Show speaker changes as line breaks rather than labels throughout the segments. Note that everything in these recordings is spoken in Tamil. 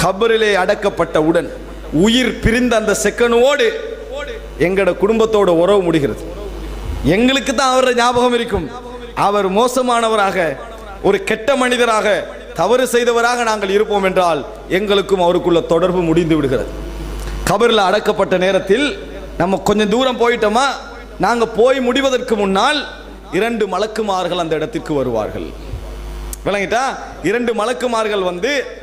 கபரிலே அடக்கப்பட்டவுடன் உயிர் பிரிந்த அந்த செக்கனோடு எங்களோட குடும்பத்தோட உறவு முடிகிறது. எங்களுக்கு தான் அவரோட ஞாபகம் இருக்கும். அவர் மோசமானவராக ஒரு கெட்ட மனிதராக தவறு செய்தவராக நாங்கள் இருப்போம் என்றால் எங்களுக்கும் அவருக்குள்ள தொடர்பு முடிந்து விடுகிறது. கபரில் அடக்கப்பட்ட நேரத்தில் நம்ம கொஞ்சம் தூரம் போயிட்டோமா? நாங்கள் போய் முடிவதற்கு முன்னால் இரண்டு மலக்குமார்கள் அந்த இடத்திற்கு வருவார்கள். விளங்கிட்டா? இரண்டு மலக்குமார்கள் வந்து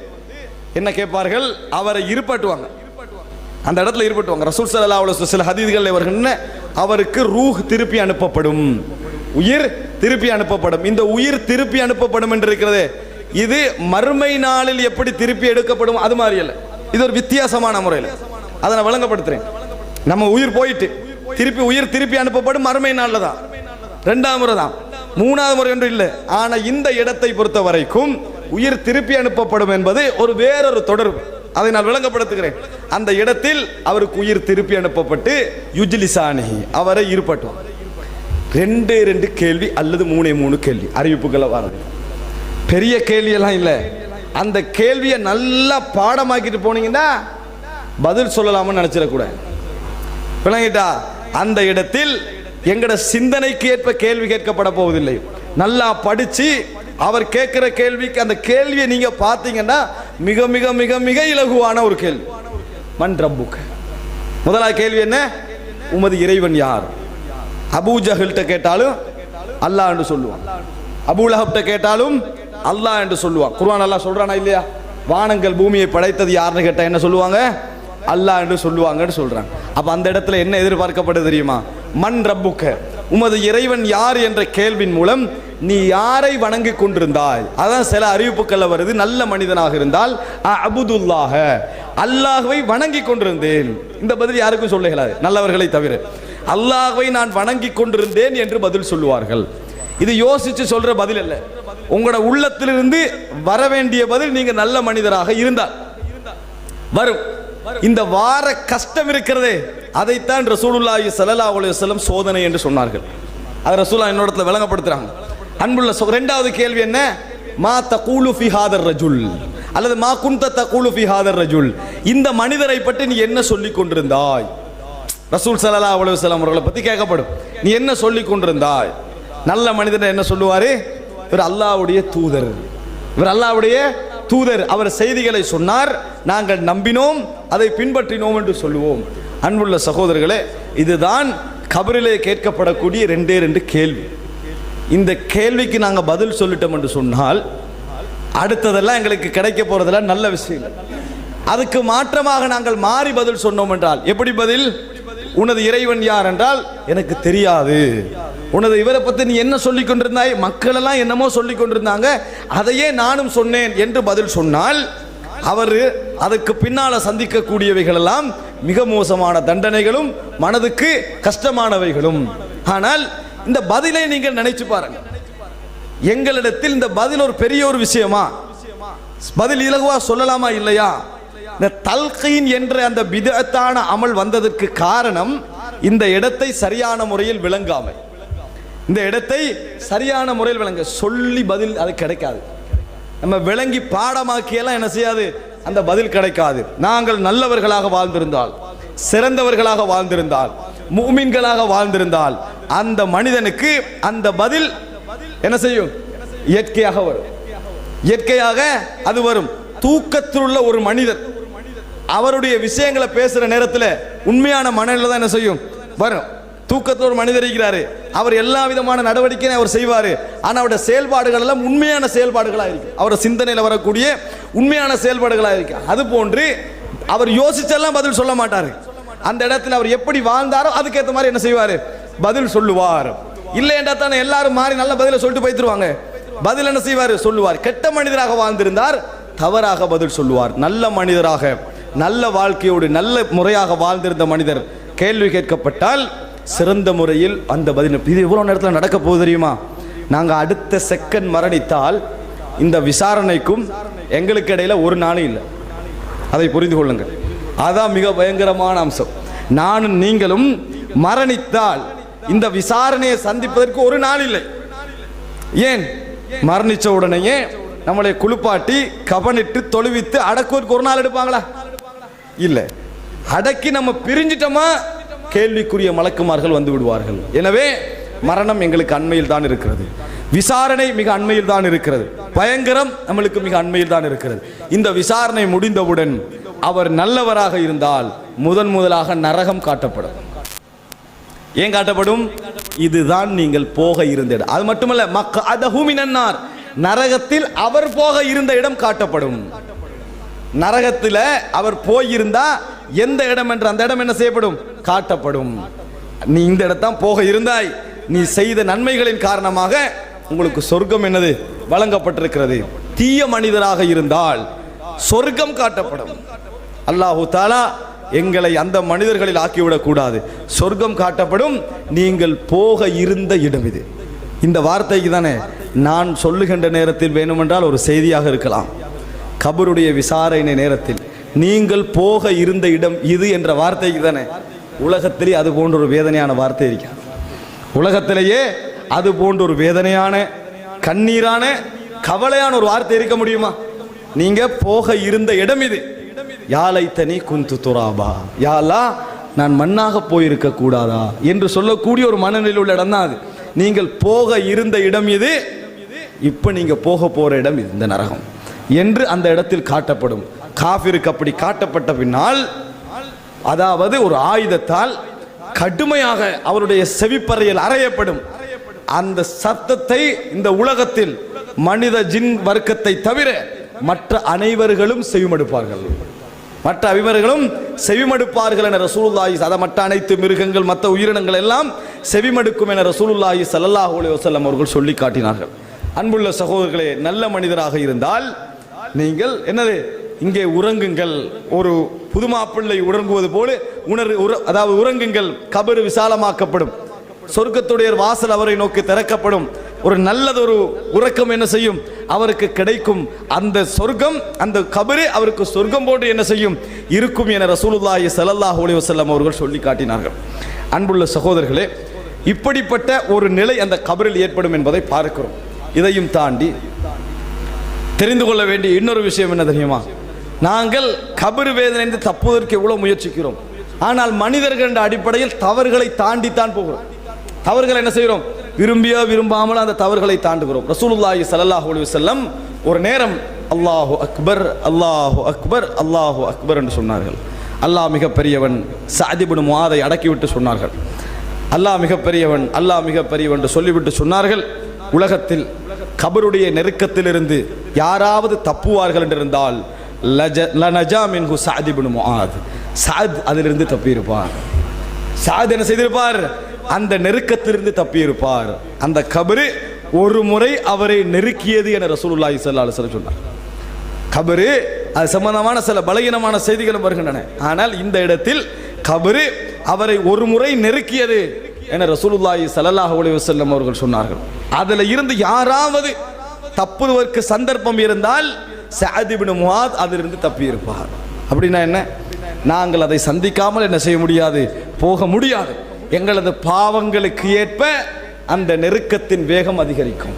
என்ன கேட்பார்கள்? அவரை இருப்பாட்டுவாங்க. அந்த இடத்துல இருப்பட்டுவாங்க. ரசூல் சல்லா அவ்வளோ சில ஹதீதிகள் வருகின்ற அவருக்கு ரூஹ் திருப்பி அனுப்பப்படும். உயிர் திருப்பி அனுப்பப்படும். இந்த உயிர் திருப்பி அனுப்பப்படும் என்று இருக்கிறது இது மறுமை நாளில் எப்படி திருப்பி எடுக்கப்படும்? அது மாதிரி அல்ல. இது ஒரு வித்தியாசமான முறையில். அதை நான் விளங்கப்படுத்துறேன். நம்ம உயிர் போயிட்டு திருப்பி உயிர் திருப்பி அனுப்பப்படும் மறுமை நாளில் தான். ரெண்டாம் முறை தான். மூணாவது முறை ஒன்று இல்லை. ஆனால் இந்த இடத்தை பொறுத்த வரைக்கும் உயிர் திருப்பி அனுப்பப்படும் என்பது ஒரு வேறொரு தொடர்பு. அதை நான் விளங்கப்படுத்துகிறேன். அந்த இடத்தில் அவருக்கு உயிர் திருப்பி அனுப்பப்பட்டு யுஜிலிசானி அவரை இருப்பட்டும் ரெண்டு ரெண்டு கேள்வி அல்லது மூணே மூணு கேள்வி. அறிவிப்புகளை வரது பெரிய கேள்வியெல்லாம் இல்லை. அந்த கேள்வியை நல்லா பாடமாக்கிட்டு போனீங்கன்னா பதில் சொல்லலாம்னு நினச்சிடக்கூடாது. விளங்கிட்டா? அந்த இடத்தில் எங்கட சிந்தனைக்கு ஏற்ப கேள்வி கேட்கப்பட போவதில்லை. நல்லா படித்து அவர் கேட்கிற கேள்விக்கு அந்த கேள்வியை நீங்க பார்த்தீங்கன்னா மிக மிக மிக மிக இலகுவான ஒரு கேள்வி. மன் ரப்புக் முதலாவது கேள்வி என்ன? உமது இறைவன் யார்? அபூஜஹில்கிட்ட கேட்டாலும் அல்லாஹ் என்று சொல்லுவான். அபூலஹப்ட கேட்டாலும் அல்லாஹ் என்று சொல்லுவான். குர்ஆன் அல்லாஹ் சொல்றானா இல்லையா? வானங்கள் பூமியை படைத்தது யாருன்னு கேட்டா என்ன சொல்லுவாங்க? அல்லாஹ் என்று சொல்லுவாங்கன்னு சொல்றாங்க. அப்ப அந்த இடத்துல என்ன எதிர்பார்க்கப்படுது தெரியுமா? மண் ரப்புக்க. உமது இறைவன் யார் என்ற கேள்வின் மூலம் நீ யாரை வணங்கி கொண்டிருந்தாய்? அதான் சில அறிவிப்புகளில் வருது. நல்ல மனிதனாக இருந்தால் அபுதுல்லாக அல்லாஹுவை வணங்கி கொண்டிருந்தேன். இந்த பதில் யாருக்கும் சொல்லுகிறார் நல்லவர்களை தவிர. அல்லாஹுவை நான் வணங்கி கொண்டிருந்தேன் என்று பதில் சொல்லுவார்கள். இது யோசிச்சு சொல்ற பதில் அல்ல. உங்களோட உள்ளத்திலிருந்து வர வேண்டிய பதில் நீங்க நல்ல மனிதராக இருந்தால். வரும். இந்த வார கஷ்டம் இருக்கிறதே. அதைத்தான் ரசூலுல்லாஹி ஸல்லல்லாஹு அலைஹி வஸல்லம் சோதனை என்று சொன்னார்கள். அது ரசூலா என்னோடத்துல விளங்கப்படுத்துறாங்க. அன்புள்ள சோ- ரெண்டாவது கேள்வி என்ன? மா தகூலு ஃபி ஹாதர் ரஜுல். அல்லது மா குந்த தகூலு ஃபி ஹாதர் ரஜுல். இந்த மனிதரை பற்றி நீ என்ன சொல்லி கொண்டிருந்தாய்? ரசூல் ஸல்லல்லாஹு அவ்வளவு வஸல்லம் அவர்களை பற்றி கேட்கப்படும். நீ என்ன சொல்லிக் கொண்டிருந்தாய்? நல்ல மனிதன் என்ன சொல்லுவார்? இவர் அல்லாவுடைய தூதர். இவர் அல்லாவுடைய தூதர். அவர் செய்திகளை சொன்னார். நாங்கள் நம்பினோம். அதை பின்பற்றினோம் என்று சொல்லுவோம். அன்புள்ள சகோதரர்களே இதுதான் கபரிலே கேட்கப்படக்கூடிய ரெண்டே ரெண்டு கேள்வி. இந்த கேள்விக்கு நாங்கள் பதில் சொல்லிட்டோம் என்று சொன்னால் அடுத்ததெல்லாம் எங்களுக்கு கிடைக்க போறதெல்லாம் நல்ல விஷயம். அதுக்கு மாற்றமாக நாங்கள் மாறி பதில் சொன்னோம் என்றால் எப்படி பதில்? உனது இறைவன் யார் என்றால் எனக்கு தெரியாது. உனது இவரை பத்தி நீ என்ன சொல்லிக் கொண்டிருந்தாய்? மக்கள் எல்லாம் என்னமோ சொல்லிக் கொண்டிருந்தாங்க. அதையே நானும் சொன்னேன் என்று பதில் சொன்னால் அவர் அதுக்கு பின்னால சந்திக்கக்கூடியவைகள் எல்லாம் மிக மோசமான தண்டனைகளும் மனதுக்கு கஷ்டமானவைகளும். ஆனால் இந்த பதிலை நீங்கள் நினைச்சு பாருங்க. எங்களிடத்தில் இந்த பதில் ஒரு பெரிய ஒரு விஷயமா? பதில் இலகுவா சொல்லலாமா இல்லையா? இந்த தல்கையின் என்ற அந்த விதத்தான அமல் வந்ததற்கு காரணம் இந்த இடத்தை சரியான முறையில் விளங்காமை இந்த இடத்தை சரியான முறையில் விளங்க. சொல்லி பதில் அது கிடைக்காது. நம்ம விளங்கி பாடமாக்கியெல்லாம் என்ன செய்யாது? அந்த பதில் கிடைக்காது. நாங்கள் நல்லவர்களாக வாழ்ந்திருந்தால் சிறந்தவர்களாக வாழ்ந்திருந்தால் மூமின்களாக வாழ்ந்திருந்தால் அந்த மனிதனுக்கு அந்த பதில் என்ன செய்யும்? இயற்கையாக வரும். இயற்கையாக அது வரும். தூக்கத்தில் உள்ள ஒரு மனிதர் அவருடைய விஷயங்களை பேசுற நேரத்தில் உண்மையான மனநிலை தான் என்ன செய்யும்? வரும். தூக்கத்தில் ஒரு மனிதர் இருக்கிறாரு. அவர் எல்லா விதமான நடவடிக்கையும் அவர் செய்வார். ஆனால் அவருடைய செயல்பாடுகள் எல்லாம் உண்மையான செயல்பாடுகளாக இருக்கும் அவரோட சிந்தனையில் வரக்கூடிய உண்மையான செயல்பாடுகளாக இருக்கு. அது போன்று அவர் யோசிச்செல்லாம் பதில் சொல்ல மாட்டார். அந்த இடத்துல அவர் எப்படி வாழ்ந்தாரோ அதுக்கேற்ற மாதிரி என்ன செய்வார்? பதில் சொல்லுவார். இல்லை என்றால் தானே எல்லாரும் மாறி நல்ல பதிலை சொல்லிட்டு போய்த்துருவாங்க பதில் என்ன செய்வார்? சொல்லுவார். கெட்ட மனிதராக வாழ்ந்திருந்தார் தவறாக பதில் சொல்லுவார். நல்ல மனிதராக நல்ல வாழ்க்கையோடு நல்ல முறையாக வாழ்ந்திருந்த மனிதர் கேள்வி கேட்கப்பட்டால் சிறந்த முறையில் அந்த பதில் இது எவ்வளோ நேரத்தில் நடக்க போகுது தெரியுமா? நாங்கள் அடுத்த செகண்ட் மரணித்தால் இந்த விசாரணைக்கும் எங்களுக்கு இடையில் ஒரு நாளும் இல்லை. அதை புரிந்து கொள்ளுங்கள். அதான் மிக பயங்கரமான அம்சம். நானும் நீங்களும் மரணித்தால் இந்த விசாரணையை சந்திப்பதற்கு ஒரு நாள் இல்லை. ஏன்? மரணிச்ச உடனேயே நம்மளை குளிப்பாட்டி கவனிட்டு தொழுவித்து அடக்குவதற்கு ஒரு நாள் எடுப்பாங்களா? இல்ல. அடக்கி நம்ம பிரிஞ்சிட்டோமா? கேள்விக்குரிய மலக்குமார்கள் வந்து விடுவார்கள். எனவே மரணம் எங்களுக்கு அண்மையில் தான் இருக்கிறது. விசாரணை மிக அண்மையில் தான் இருக்கிறது. பயங்கரம் நம்மளுக்கு மிக அண்மையில் தான் இருக்கிறது. இந்த விசாரணை முடிந்தவுடன் அவர் நல்லவராக இருந்தால் முதன் முதலாக நரகம் காட்டப்படும். ஏன் காட்டப்படும்? இதுதான் நீங்கள் போக இருந்த இடம். அது மட்டுமல்ல மக்க அதஹூமினார் நரகத்தில் அவர் போக இருந்த இடம் காட்டப்படும். நரகத்தில் அவர் போயிருந்தா எந்த இடம் என்று அந்த இடம் என்ன செய்யப்படும்? காட்டப்படும். நீ இந்த இடத்தான் போக இருந்தாய். நீ செய்த நன்மைகளின் காரணமாக உங்களுக்கு சொர்க்கம் என்னது? வழங்கப்பட்டிருக்கிறது. தீய மனிதராக இருந்தால் சொர்க்கம் காட்டப்படும். அல்லாஹு தாலா எங்களை அந்த மனிதர்களில் ஆக்கிவிடக் கூடாது சொர்க்கம் காட்டப்படும் நீங்கள் போக இருந்த இடம் இது. இந்த வார்த்தைக்கு தானே நான் சொல்லுகின்ற நேரத்தில் வேணுமென்றால் ஒரு செய்தியாக இருக்கலாம். கபருடைய விசாரணை நேரத்தில் நீங்கள் போக இருந்த இடம் இது என்ற வார்த்தைக்கு தானே உலகத்திலே அது போன்ற ஒரு வேதனையான வார்த்தை இருக்கு உலகத்திலேயே அது போன்ற ஒரு வேதனையான கண்ணீரான கவலையான ஒரு வார்த்தை இருக்க முடியுமா? நீங்க போக இருந்த இடம் இது. யாலைத்தனி குந்து துராபா. யாலா நான் மண்ணாக போயிருக்க கூடாதா? என்று சொல்லக்கூடிய ஒரு மனநிலையில் உள்ள இடம் தான் அது. நீங்கள் போக இருந்த இடம் இது. இப்போ நீங்கள் போக போகிற இடம் இது இந்த நரகம். என்று அந்த இடத்தில் காட்டப்படும். காஃபிருக்கு அப்படி காட்டப்பட்ட பின்னால் அதாவது ஒரு ஆயுதத்தால் கடுமையாக அவருடைய செவிப்பறையில் அறையப்படும். அந்த சத்தத்தை இந்த உலகத்தில் மனித ஜின் வர்க்கத்தை தவிர மற்ற அனைவர்களும் செவிமடுப்பார்கள் மற்ற அபிமர்களும் செவிமடுப்பார்கள் என ரசூலுல்லாஹி அதை மற்ற அனைத்து மிருகங்கள் மற்ற உயிரினங்கள் எல்லாம் செவிமடுக்கும் என ரசூலுல்லாஹி ஸல்லல்லாஹு அலி வசல்லம் அவர்கள் சொல்லி காட்டினார்கள். அன்புள்ள சகோதரர்களே நல்ல மனிதராக இருந்தால் நீங்கள் என்னது? இங்கே உறங்குங்கள். ஒரு புது மாப்பிள்ளை உறங்குவது போல உணர் உற- அதாவது உறங்குங்கள். கபரு விசாலமாக்கப்படும். சொர்க்கத்துடைய வாசல் அவரை நோக்கி திறக்கப்படும். ஒரு நல்லதொரு உறக்கம் என்ன செய்யும்? அவருக்கு கிடைக்கும் அந்த சொர்க்கம் அந்த கபரு அவருக்கு சொர்க்கம் போட்டு என்ன செய்யும்? இருக்கும் என ரசூலுல்லாஹி ஸல்லல்லாஹு அலைஹி வஸல்லம் அவர்கள் சொல்லி காட்டினார்கள். அன்புள்ள சகோதரர்களே இப்படிப்பட்ட ஒரு நிலை அந்த கபரில் ஏற்படும் என்பதை பார்க்கிறோம். இதையும் தாண்டி தெரிந்து கொள்ள வேண்டிய இன்னொரு விஷயம் என்ன தெரியுமா? நாங்கள் கபரு வேதனை தப்புவதற்கு எவ்வளோ முயற்சிக்கிறோம். ஆனால் மனிதர்கள் என்ற அடிப்படையில் தவறுகளை தாண்டித்தான் போகிறோம். தவறுகளை என்ன செய்கிறோம்? விரும்பியோ விரும்பாமல் அந்த தவறுகளை தாண்டுகிறோம். ரசூலுல்லாஹி சல்லாஹ் அலி வல்லம் ஒரு நேரம் அல்லாஹு அக்பர் அல்லாஹு அக்பர் அல்லாஹு அக்பர் என்று சொன்னார்கள். அல்லாஹ் மிக பெரியவன் சாதிபுன் முஆதை அடக்கிவிட்டு சொன்னார்கள். அல்லாஹ் மிகப்பெரியவன் அல்லாஹ் மிகப்பெரியவன் என்று சொல்லிவிட்டு சொன்னார்கள். உலகத்தில் கபருடைய நெருக்கத்திலிருந்து யாராவது தப்புவார்கள் என்றிருந்தால் லஜ சாதிபுன் முஆத். சாத் அதிலிருந்து தப்பியிருப்பார் சாத் என்ன செய்திருப்பார்? அந்த நெருக்கத்திலிருந்து தப்பியிருப்பார். அந்த கபரு ஒரு முறை அவரை நெருக்கியது என ரசூலுல்லாஹி ஸல்லல்லாஹு அலைஹி சொன்னார். கபரு அது சம்பந்தமான சில பலகீனமான செய்திகளும் வருகின்றன. ஆனால் இந்த இடத்தில் கபரு அவரை ஒரு முறை நெருக்கியது என ரசூலுல்லாஹி ஸல்லல்லாஹு அலைஹி அவர்கள் சொன்னார்கள். அதில் இருந்து யாராவது தப்புவதற்கு சந்தர்ப்பம் இருந்தால் சாதிபின் இப்னு அதிலிருந்து தப்பியிருப்பார். அப்படின்னா என்ன? நாங்கள் அதை சந்திக்காமல் என்ன செய்ய முடியாது? போக முடியாது. எங்களது பாவங்களுக்கு ஏற்ப அந்த நெருக்கத்தின் வேகம் அதிகரிக்கும்.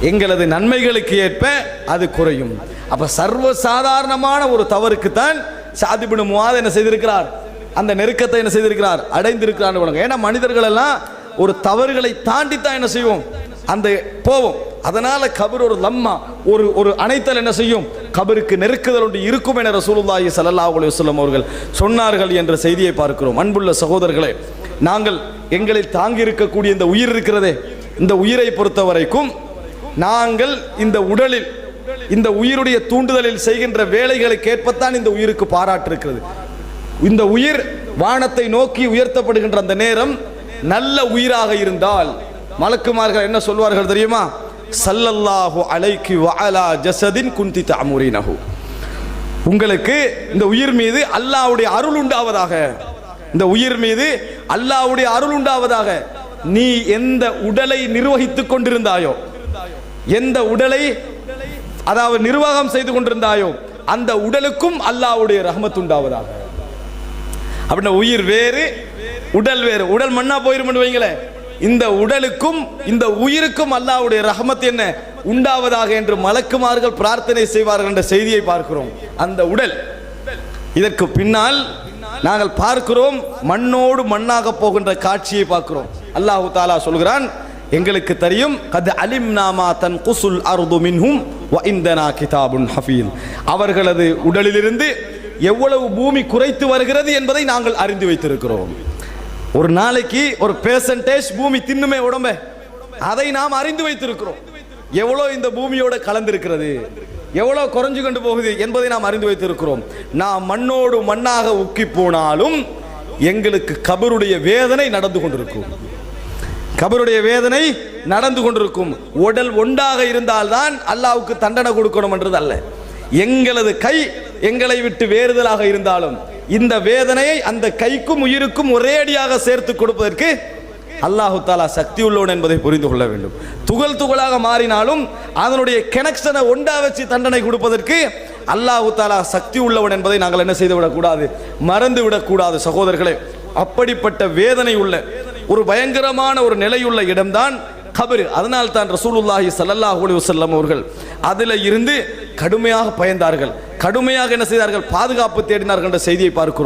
எங்களது நன்மைகளுக்கு ஏற்ப அது குறையும். அப்ப சர்வ சாதாரணமான ஒரு தவறுக்கு தான் சாதிபின் முவாத என்ன செய்திருக்கிறார்? அந்த நெருக்கத்தை என்ன செய்திருக்கிறார்? அடைந்திருக்கிறார் ஏன்னா மனிதர்கள் எல்லாம் ஒரு தவறுகளை தாண்டி தான் என்ன செய்வோம்? அந்த போவோம். அதனால கபர் ஒரு லம்மா ஒரு ஒரு அணைத்தல் என்ன செய்யும்? கபருக்கு நெருக்குதல் ஒன்று இருக்கும் என ரசூலுல்லாஹி சல்லா அலி வல்லம் அவர்கள் சொன்னார்கள் என்ற செய்தியை பார்க்கிறோம். அன்புள்ள சகோதரர்களே நாங்கள் எங்களில் தாங்கி இருக்கக்கூடிய இந்த உயிர் இருக்கிறதே இந்த உயிரை பொறுத்த வரைக்கும் நாங்கள் இந்த உடலில் இந்த உயிருடைய தூண்டுதலில் செய்கின்ற வேலைகளுக்கு ஏற்பத்தான் இந்த உயிருக்கு பாராட்டு இருக்கிறது இந்த உயிர் வானத்தை நோக்கி உயர்த்தப்படுகின்ற அந்த நேரம் நல்ல உயிராக இருந்தால் மலக்குமார்கள் என்ன சொல்வார்கள் தெரியுமா? சல்லல்லாஹு அலைக்கு வஅலா ஜசதின் குந்தி தஅமுரினஹு. உங்களுக்கு இந்த உயிர் மீது அல்லாஹ்வுடைய அருள் உண்டாவதாக. இந்த உயிர் மீது அல்லாஹ்வுடைய அருள் உண்டாவதாக. நீ எந்த உடலை நிர்வகித்துக் கொண்டிருந்தாயோ எந்த உடலை அதாவது நிர்வாகம் செய்து கொண்டிருந்தாயோ அந்த உடலுக்கும் அல்லாஹ்வுடைய ரஹமத் உண்டாவதாக. அப்படின்னா உயிர் வேறு உடல் வேறு. உடல் மண்ணா போயிருமென்னு வைங்களேன். இந்த உடலுக்கும் இந்த உயிருக்கும் அல்லாஹ்வுடைய ரஹமத் என்ன? உண்டாவதாக என்று மலக்குமார்கள் பிரார்த்தனை செய்வார்கள் என்ற செய்தியை பார்க்கிறோம். அந்த உடல் இதற்கு பின்னால் நாங்கள் பார்க்கிறோம் மண்ணோடு மண்ணாக போகின்ற காட்சியை பார்க்கிறோம். அல்லாஹு தாலா சொல்கிறான் எங்களுக்கு தெரியும் கது அலிம் நாமா தன் குசுல் அருது மின்ஹும் வைந்தனா இந்தனா கிதாபுன் ஹஃபீல் அவர்களது உடலிலிருந்து எவ்வளவு பூமி குறைத்து வருகிறது என்பதை நாங்கள் அறிந்து வைத்திருக்கிறோம். ஒரு நாளைக்கு ஒரு பேசன்டேஜ் பூமி தின்னுமே உடம்ப. அதை நாம் அறிந்து வைத்திருக்கிறோம். எவ்வளோ இந்த பூமியோட கலந்திருக்கிறது? எவ்வளோ குறைஞ்சு கொண்டு போகுது என்பதை நாம் அறிந்து வைத்திருக்கிறோம். நாம் மண்ணோடு மண்ணாக உக்கி போனாலும் எங்களுக்கு கபருடைய வேதனை நடந்து கொண்டிருக்கும். கபருடைய வேதனை நடந்து கொண்டிருக்கும். உடல் ஒன்றாக இருந்தால்தான் அல்லாவுக்கு தண்டனை கொடுக்கணும் என்றது அல்ல எங்களது கை எங்களை விட்டு வேறுதலாக இருந்தாலும் இந்த வேதனையை அந்த கைக்கும் உயிருக்கும் ஒரே அடியாக சேர்த்து கொடுப்பதற்கு அல்லாஹு தாலா சக்தி உள்ளவன் என்பதை புரிந்து கொள்ள வேண்டும். துகள் துகளாக மாறினாலும் அதனுடைய கனெக்ஷனை ஒண்டா வச்சு தண்டனை கொடுப்பதற்கு அல்லாஹு தாலா சக்தி உள்ளவன் என்பதை நாங்கள் என்ன செய்து விடக்கூடாது? மறந்து விடக்கூடாது சகோதரர்களே. அப்படிப்பட்ட வேதனை உள்ள ஒரு பயங்கரமான ஒரு நிலையுள்ள இடம்தான் கபரு. அதனால் தான் ரசூலுல்லாஹி ஸல்லல்லாஹு அலைஹி வஸல்லம் அவர்கள் அதில் இருந்து கடுமையாக பயந்தார்கள். கடுமையாக என்ன செய்தார்கள்? பாதுகாப்பு தேடினார்கள் என்ற செய்தியை பார்க்கிறோம்.